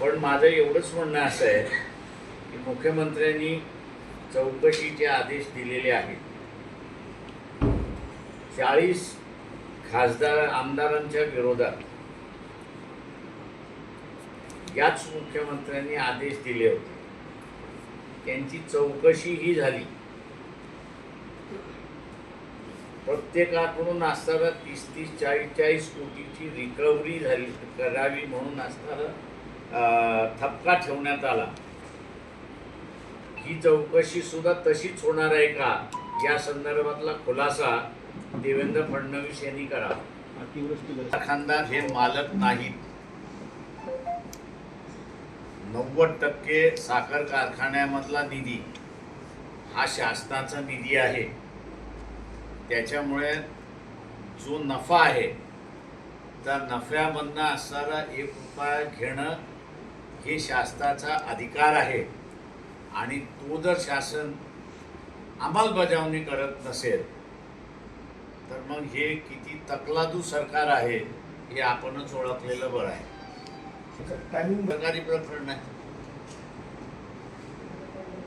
पण माझं एवढंच म्हणणं असं आहे की मुख्यमंत्र्यांनी चौकशीचे आदेश दिलेले आहेत. चाळीस खासदार आमदारांच्या विरोधात याच मुख्यमंत्र्यांनी आदेश दिले होते. त्यांची चौकशी ही झाली. प्रत्येकाकडून असताना तीस तीस चाळीस चाळीस कोटीची रिकव्हरी झाली करावी म्हणून असताना थपका ठेवण्यात आला. ही चौकशी सुद्धा तशीच होणार आहे का? या संदर्भातला खुलासा देवेंद्र फडणवीस यांनी करावा अतिवृष्टी हे मालक नाहीत. नव्वद टक्के साखर कारखान्यामधला निधी हा शासनाचा निधी आहे. त्याच्यामुळे जो नफा आहे त्या नफ्यामधनं असणारा एक रुपया घेणं हे शासनाचा अधिकार आहे. आणि तो जर शासन अंमलबजावणी करत नसेल तर मग हे किती तकलादू सरकार आहे हे आपणच ओळखलेलं बरं आहे. टायमिंग सरकारी प्रकरण आहे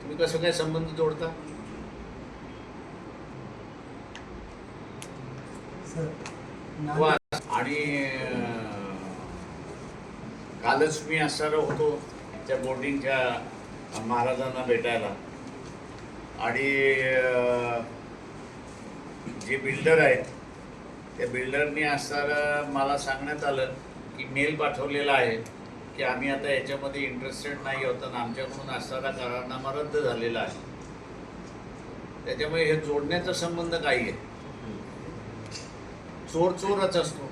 तुम्ही कसं काय संबंध जोडता? आणि कालच मी असणार होतो त्या बोर्डिंगच्या महाराजांना भेटायला. आणि जे बिल्डर आहेत त्या बिल्डरनी असणारं मला सांगण्यात आलं की मेल पाठवलेला आहे की आम्ही आता याच्यामध्ये इंटरेस्टेड नाही होत आणि आमच्याकडून असणारा करारनामा रद्द झालेला आहे. त्याच्यामुळे हे जोडण्याचा संबंध काही आहे. चोर चोरच असतो.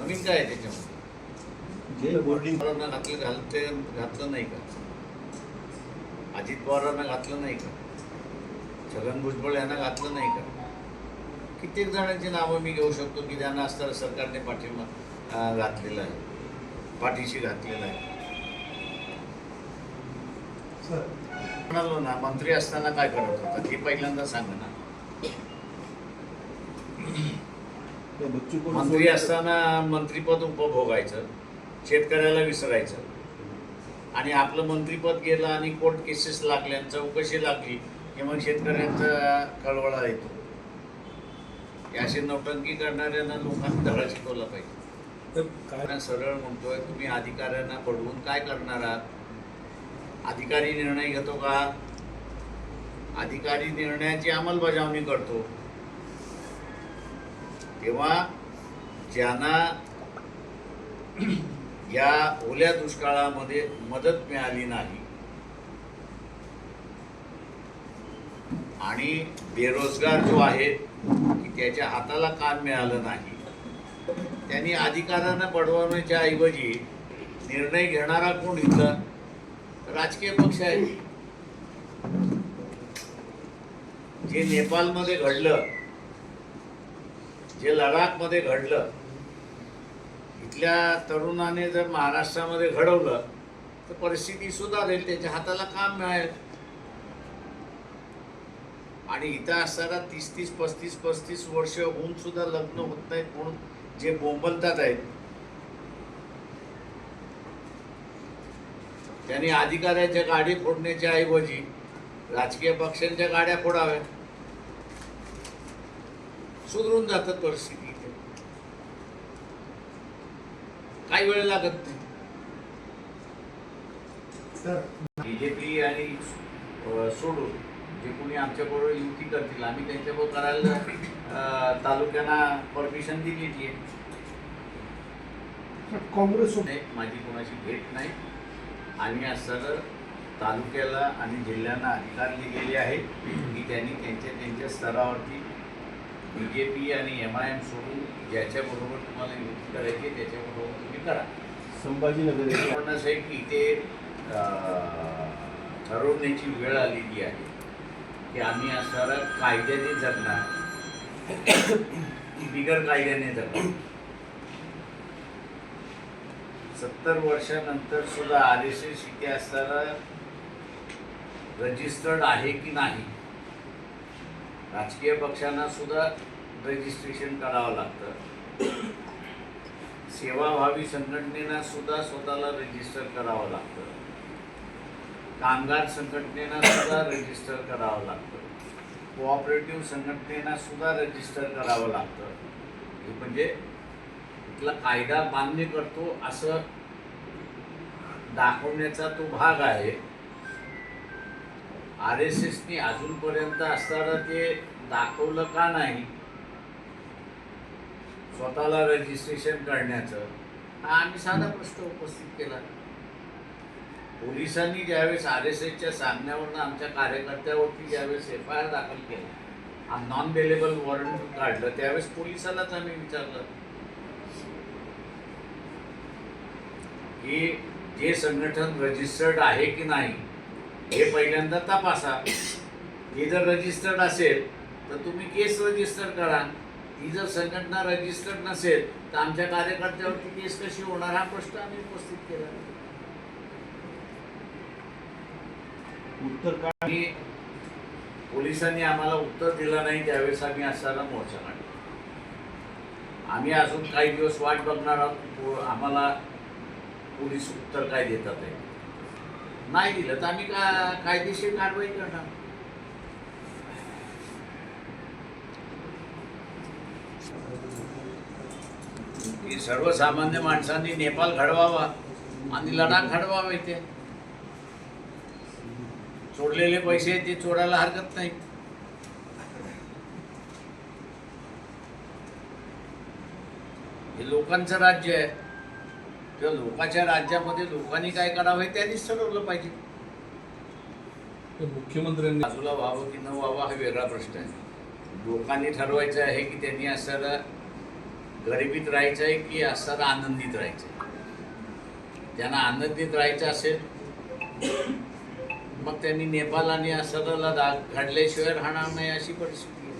नवीन काय आहे त्याच्यामध्ये? जे बोर्डिंग पवारांना घातलं घालते घातलं नाही का? अजित पवारांना घातलं नाही का? छगन भुजबळ यांना घातलं नाही का? कित्येक जणांची नावं मी घेऊ शकतो की ज्यांना असताना सरकारने पाठिंबा घातलेला आहे. पाठीशी घातलेला आहे. सर. म्हणालो ना मंत्री असताना काय करत होता? ते पहिल्यांदा सांगा ना. मंत्री असताना मंत्रीपद उपभोगायचं. शेतकऱ्याला विसरायचं. आणि आपलं मंत्रीपद गेलं आणि कोर्ट केसेस लागल्या चौकशी लागली की मग शेतकऱ्यांचा कळवळा येतो. हे असे नौटंकी करणाऱ्यांना लोकांना धडा शिकवला पाहिजे. कारण सरळ म्हणतोय तुम्ही अधिकाऱ्यांना पडवून काय करणार आहात? अधिकारी निर्णय घेतो का? अधिकारी निर्णयाची अंमलबजावणी करतो. तेव्हा ज्यांना या ओल्या दुष्काळामध्ये मदत मिळाली नाही. आणि बेरोजगार जो आहे की त्याच्या हाताला काम मिळालं नाही. त्यांनी अधिकारांना पडवण्याच्या ऐवजी निर्णय घेणारा कोण इथला राजकीय पक्ष आहे. जे नेपाळमध्ये घडलं जे लडाखमध्ये घडलं इथल्या तरुणाने जर महाराष्ट्रामध्ये घडवलं तर परिस्थिती सुधारेल त्याच्या हाताला काम मिळेल. आणि इथं असताना तीस तीस पस्तीस पस्तीस वर्ष होऊन सुद्धा लग्न होत नाहीत म्हणून जे बोंबलतात आहेत त्यांनी अधिकाऱ्याच्या गाडी फोडण्याच्या ऐवजी राजकीय पक्षांच्या गाड्या फोडाव्या सुधरून जातात परिस्थिती इथे काही वेळ लागत नाही. सर बीजेपी आणि सोडून जे कोणी आमच्याबरोबर युती करतील आम्ही त्यांच्याबरोबर करायला तालुक्यांना परमिशन दिलेली आहे काँग्रेस माझी कोणाची भेट नाही. आणि असं तालुक्याला आणि जिल्ह्यांना अधिकार दिलेले आहेत की त्यांनी त्यांच्या त्यांच्या स्तरावरती बी जे पी आणि एम आय एम सोडून ज्याच्याबरोबर तुम्हाला युती करायची त्याच्याबरोबर तुम्ही करा. संभाजीनगर असं आहे की इथे अं, ठरवण्याची वेळ आलेली आहे की आम्ही असणारा कायद्याने जगणार. बिगर कायद्याने जगणार. सत्तर वर्षानंतर सुद्धा आर एस एस इथे असताना रजिस्टर्ड आहे की नाही राजकीय पक्षांना सुद्धा रजिस्ट्रेशन करावं लागतं. सेवाभावी संघटनेना सुद्धा स्वतःला रजिस्टर करावं लागतं. कामगार संघटनेना सुद्धा रजिस्टर करावं लागतं. कोऑपरेटिव्ह संघटनेना सुद्धा रजिस्टर करावं लागतं. हे म्हणजे इथला कायदा मान्य करतो असं दाखवण्याचा तो भाग आहे. आर एस एसनी अजूनपर्यंत असताना ते दाखवलं का नाही? स्वतःला रजिस्ट्रेशन करण्याचं. हा आम्ही साधा प्रश्न उपस्थित केला. पोलिसांनी ज्यावेळेस आर एस एसच्या सांगण्यावरनं आमच्या कार्यकर्त्यावरती ज्यावेळेस एफ आय आर दाखल केला नॉन बेलेबल वॉरंट काढलं त्यावेळेस पोलिसालाच आम्ही विचारलं. की जे संघटन रजिस्टर्ड आहे की नाही हे पहिल्यांदा तपासा. ते जर रजिस्टर्ड असेल तर तुम्ही केस रजिस्टर करा. ती जर संघटना रजिस्टर्ड नसेल तर आमच्या कार्यकर्त्यावरती केस कशी होणार हा प्रश्न आम्ही उपस्थित केला. उत्तर आणि पोलिसांनी आम्हाला उत्तर दिलं नाही त्यावेळेस आम्ही असायला मोर्चा काढला. आम्ही अजून काही दिवस वाट बघणार आहोत आम्हाला पोलीस उत्तर काय देतात आहे. नाही दिलं तर आम्ही का कायदेशीर कारवाई करणार? की सर्वसामान्य माणसांनी नेपाळ घडवावा आणि लडाख घडवावा इथे. चोरलेले पैसे ते चोरायला हरकत नाही. हे लोकांचं राज्य आहे. त्या लोकांच्या राज्यामध्ये लोकांनी काय करावं हे त्यांनीच ठरवलं पाहिजे. ते मुख्यमंत्र्यांनी बाजूला व्हावं की न व्हावं हा वेगळा प्रश्न आहे. लोकांनी ठरवायचं आहे की त्यांनी असताना गरिबीत राहायचं आहे की असताना आनंदीत राहायचं आहे. ज्यांना आनंदीत राहायचं असेल मग त्यांनी नेपाळ आणि असरला लडाख घडल्याशिवाय राहणार नाही अशी परिस्थिती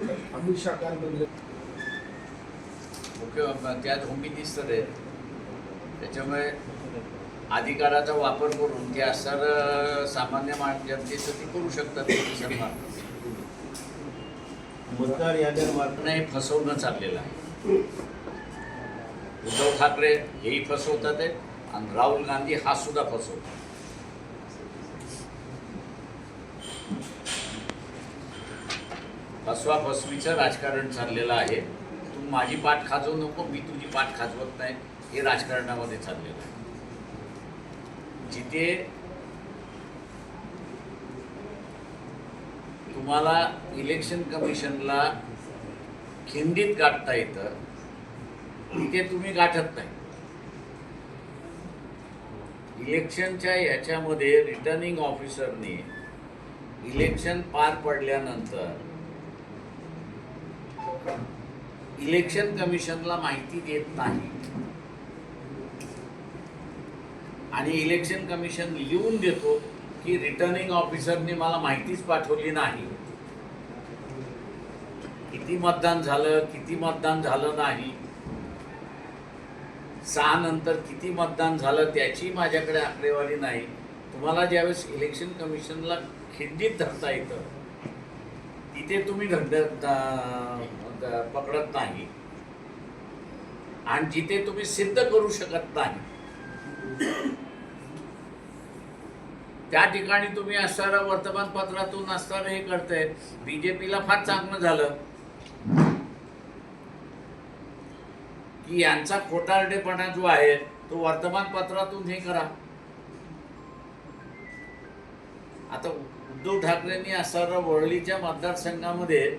आहे. अमित शाह काय म्हणले मुख्य त्यात होमिनीस तर आहेत त्याच्यामुळे अधिकाराचा वापर करून ते असर सामान्य माण जनतेचं ते करू शकतात. मतदार नाही फसवणं चाललेलं आहे. उद्धव ठाकरे हेही फसवतात आहेत आणि राहुल गांधी हा सुद्धा फसवतो फसवा फसवीचं राजकारण चाललेलं आहे. तू माझी पाठ खाजवू नको मी तुझी पाठ खाजवत नाही. हे राजकारणामध्ये चाललेलं आहे. जिथे तुम्हाला इलेक्शन कमिशनला खिंडीत गाठता येतं तिथे तुम्ही गाठत नाही. इलेक्शनच्या याच्यामध्ये रिटर्निंग ऑफिसरने इलेक्शन पार पडल्यानंतर इलेक्शन कमिशनला माहिती देत नाही. आणि इलेक्शन कमिशन लिहून देतो की रिटर्निंग ऑफिसरने मला माहितीच पाठवली नाही. किती मतदान झालं किती मतदान झालं नाही. सहा नंतर किती मतदान झालं त्याची माझ्याकडे आकडेवारी नाही. तुम्हाला ज्यावेळेस इलेक्शन कमिशनला खिंडीत धरता येतं तिथे तुम्ही धंद द- पकडत नाही. आणि जिथे तुम्ही सिद्ध करू शकत नाही त्या ठिकाणी तुम्ही असणारं वर्तमानपत्रातून असणारं हे करताय. बीजेपीला फार चांगलं झालं. की यांचा खोटारडेपणा जो आहे तो वर्तमानपत्रातून हे करा. आता उद्धव ठाकरेंनी असणारं वरळीच्या मतदारसंघामध्ये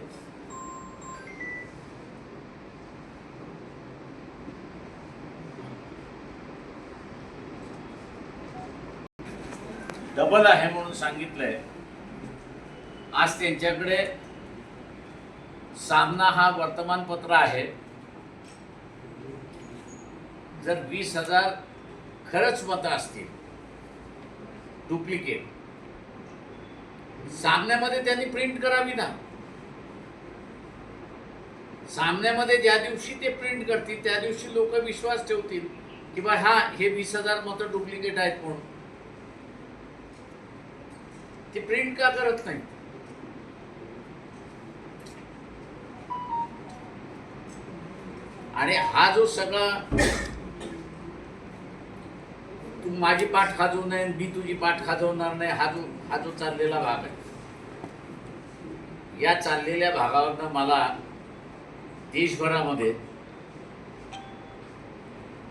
डबल आहे म्हणून सांगितलंय. आज त्यांच्याकडे सामना हा वर्तमानपत्र आहे. जर वीस हजार खरंच मतं असतील डुप्लिकेट सामन्यामध्ये त्यांनी प्रिंट करावी ना? सामन्यामध्ये ज्या दिवशी ते प्रिंट करतील त्या दिवशी लोक विश्वास ठेवतील की बा हा हे वीस हजार मतं डुप्लिकेट आहेत म्हणून. ते प्रिंट का करत नाही? आणि हा जो सगळा तू माझी पाठ खाजवू नये मी तुझी पाठ खाजवणार नाही हा जो हा जो चाललेला भाग आहे. या चाललेल्या भागावरनं मला देशभरामध्ये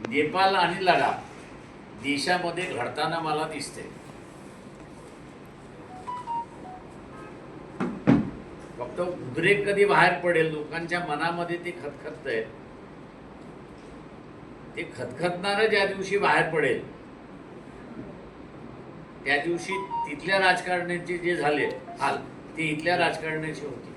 नेपाळ आणि लडाख देशामध्ये घडताना मला दिसते फक्त उद्रेक कधी बाहेर पडेल? लोकांच्या मनामध्ये ते खतखततंय ते खतखतणारं ज्या दिवशी बाहेर पडेल त्या दिवशी तिथल्या राजकारण्याचे जे झाले हाल ते इथल्या राजकारण्याचे होते